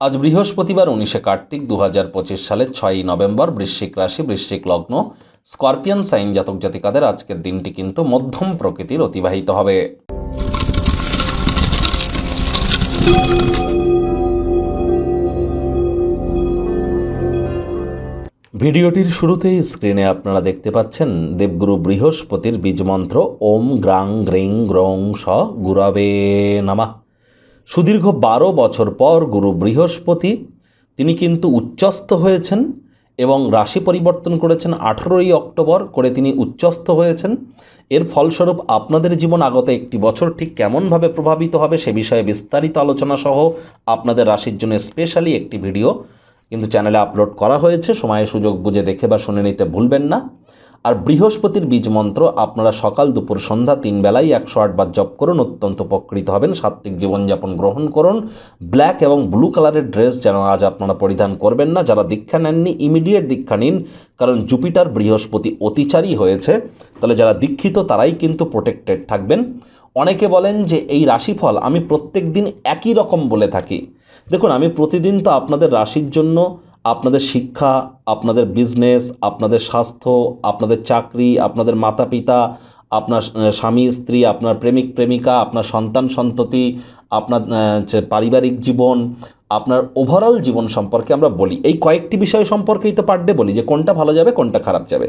আজ বৃহস্পতিবার উনিশে কার্তিক দু হাজার পঁচিশ সালের ছয়ই নভেম্বর বৃশ্চিক রাশি, বৃশ্চিক লগ্ন, স্করপিয়ান সাইন জাতক জাতিকাদের আজকের দিনটি কিন্তু মধ্যম প্রকৃতির অতিবাহিত হবে। ভিডিওটির শুরুতেই স্ক্রিনে আপনারা দেখতে পাচ্ছেন দেবগুরু বৃহস্পতির বীজমন্ত্র ওম গ্রাং গ্রিং গ্রং স গুরাবে নামা। সুদীর্ঘ বারো বছর পর গুরু বৃহস্পতি, তিনি কিন্তু উচ্চস্থ হয়েছেন এবং রাশি পরিবর্তন করেছেন আঠেরোই অক্টোবর করে তিনি উচ্চস্থ হয়েছেন। এর ফলস্বরূপ আপনাদের জীবন আগত একটি বছর ঠিক কেমনভাবে প্রভাবিত হবে সে বিষয়ে বিস্তারিত আলোচনা সহ আপনাদের রাশির জন্য স্পেশালি একটি ভিডিও কিন্তু চ্যানেলে আপলোড করা হয়েছে সময়ে সুযোগ বুঝে দেখে বা শুনে নিতে ভুলবেন না। আর বৃহস্পতির বীজ মন্ত্র আপনারা সকাল দুপুর সন্ধ্যা তিন বেলায় একশো আটবার জপ করুন, অত্যন্ত উপকৃত হবেন। সাত্ত্বিক জীবনযাপন গ্রহণ করুন। ব্ল্যাক এবং ব্লু কালারের ড্রেস যেন আজ আপনারা পরিধান করবেন না। যারা দীক্ষা নেননি, ইমিডিয়েট দীক্ষা নিন, কারণ জুপিটার বৃহস্পতি অতিচারী হয়েছে। তাহলে যারা দীক্ষিত, তারাই কিন্তু প্রোটেক্টেড থাকবেন। অনেকে বলেন যে এই রাশিফল আমি প্রত্যেক দিন একই রকম বলে থাকি। দেখুন, আমি প্রতিদিন তো আপনাদের রাশির জন্য আপনাদের শিক্ষা, আপনাদের বিজনেস আপনাদের স্বাস্থ্য, আপনাদের চাকরি, আপনাদের মাতা পিতা আপনার স্বামী, স্ত্রী, আপনার প্রেমিক, প্রেমিকা, আপনার সন্তান, সন্ততি, আপনার পারিবারিক জীবন, আপনার ওভারঅল জীবন সম্পর্কে আমরা বলি। এই কয়েকটি বিষয় সম্পর্কেই তো পার ডে বলি, যে কোনটা ভালো যাবে, কোনটা খারাপ যাবে।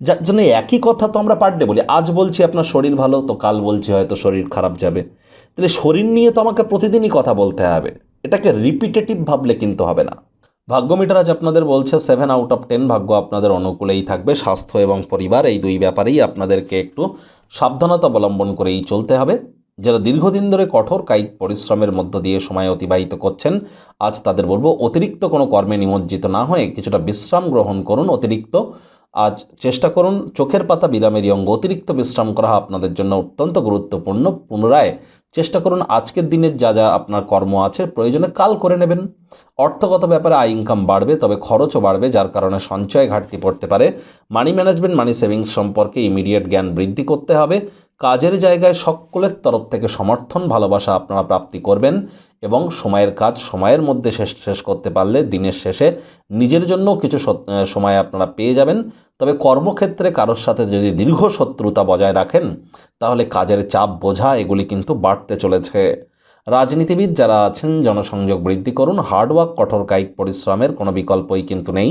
যার জন্য একই কথা তো আমরা পার ডে বলি। আজ বলছি আপনার শরীর ভালো, তো কাল বলছি হয়তো শরীর খারাপ যাবে। তাহলে শরীর নিয়ে তো আমাকে প্রতিদিনই কথা বলতে হবে। এটাকে রিপিটেটিভ ভাবলে কিন্তু হবে না। ভাগ্য মিটার আজ আপনাদের বলছে সেভেন আউট অফ টেন ভাগ্য আপনাদের অনুকূলেই থাকবে। স্বাস্থ্য এবং পরিবার এই দুই ব্যাপারেই আপনাদেরকে একটু সাবধানতা অবলম্বন করেই চলতে হবে। যারা দীর্ঘদিন ধরে কঠোর কায়িক পরিশ্রমের মধ্য দিয়ে সময় অতিবাহিত করছেন, আজ তাদের বলব, অতিরিক্ত কোনো কর্মে নিমজ্জিত না হয়ে কিছুটা বিশ্রাম গ্রহণ করুন। অতিরিক্ত আজ চেষ্টা করুন চোখের পাতা বিরামেরই অঙ্গ, অতিরিক্ত বিশ্রাম করা আপনাদের জন্য অত্যন্ত গুরুত্বপূর্ণ। পুনরায় চেষ্টা করুন আজকের দিনের যা যা আপনার কর্ম আছে, প্রয়োজনে কাল করে নেবেন। অর্থগত ব্যাপারে আয় ইনকাম বাড়বে, তবে খরচও বাড়বে, যার কারণে সঞ্চয় ঘাটতি পড়তে পারে। মানি ম্যানেজমেন্ট মানি সেভিংস সম্পর্কে ইমিডিয়েট জ্ঞান বৃদ্ধি করতে হবে। কাজের জায়গায় সকলের তরফ থেকে সমর্থন, ভালোবাসা আপনারা প্রাপ্তি করবেন এবং সময়ের কাজ সময়ের মধ্যে শেষ শেষ করতে পারলে দিনের শেষে নিজের জন্য কিছু সময় আপনারা পেয়ে যাবেন। তবে কর্মক্ষেত্রে কারোর সাথে যদি দীর্ঘ শত্রুতা বজায় রাখেন, তাহলে কাজের চাপ বোঝা এগুলি কিন্তু বাড়তে চলেছে। রাজনীতিবিদ যারা আছেন, জনসংযোগ বৃদ্ধি করুন, হার্ডওয়ার্ক, কঠোর কায়িক পরিশ্রমের কোনো বিকল্পই কিন্তু নেই।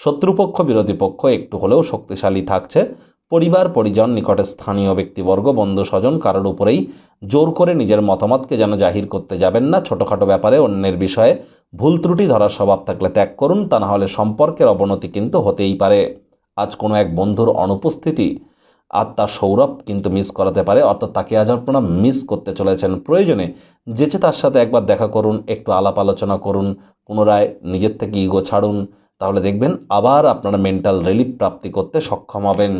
শত্রুপক্ষ, বিরোধী পক্ষ একটু হলেও শক্তিশালী থাকছে। পরিবার, পরিজন, নিকটে স্থানীয় ব্যক্তিবর্গ বন্ধু স্বজন কারোর উপরেই জোর করে নিজের মতামতকে যেন জাহির করতে যাবেন না। ছোটোখাটো ব্যাপারে অন্যের বিষয়ে ভুল ত্রুটি ধরার স্বভাব থাকলে ত্যাগ করুন। তা না হলে সম্পর্কের অবনতি কিন্তু হতেই পারে। আজ কোনো এক বন্ধুর অনুপস্থিতি আর তার সৌরভ কিন্তু মিস করাতে পারে। অর্থাৎ তাকে আজ আপনারা মিস করতে চলেছেন। প্রয়োজনে যেচে তার সাথে একবার দেখা করুন, একটু আলাপ আলোচনা করুন, পুনরায় নিজের থেকে ইগো ছাড়ুন। তাহলে দেখবেন আবার আপনারা মেন্টাল রিলিফ প্রাপ্তি করতে সক্ষম হবেন।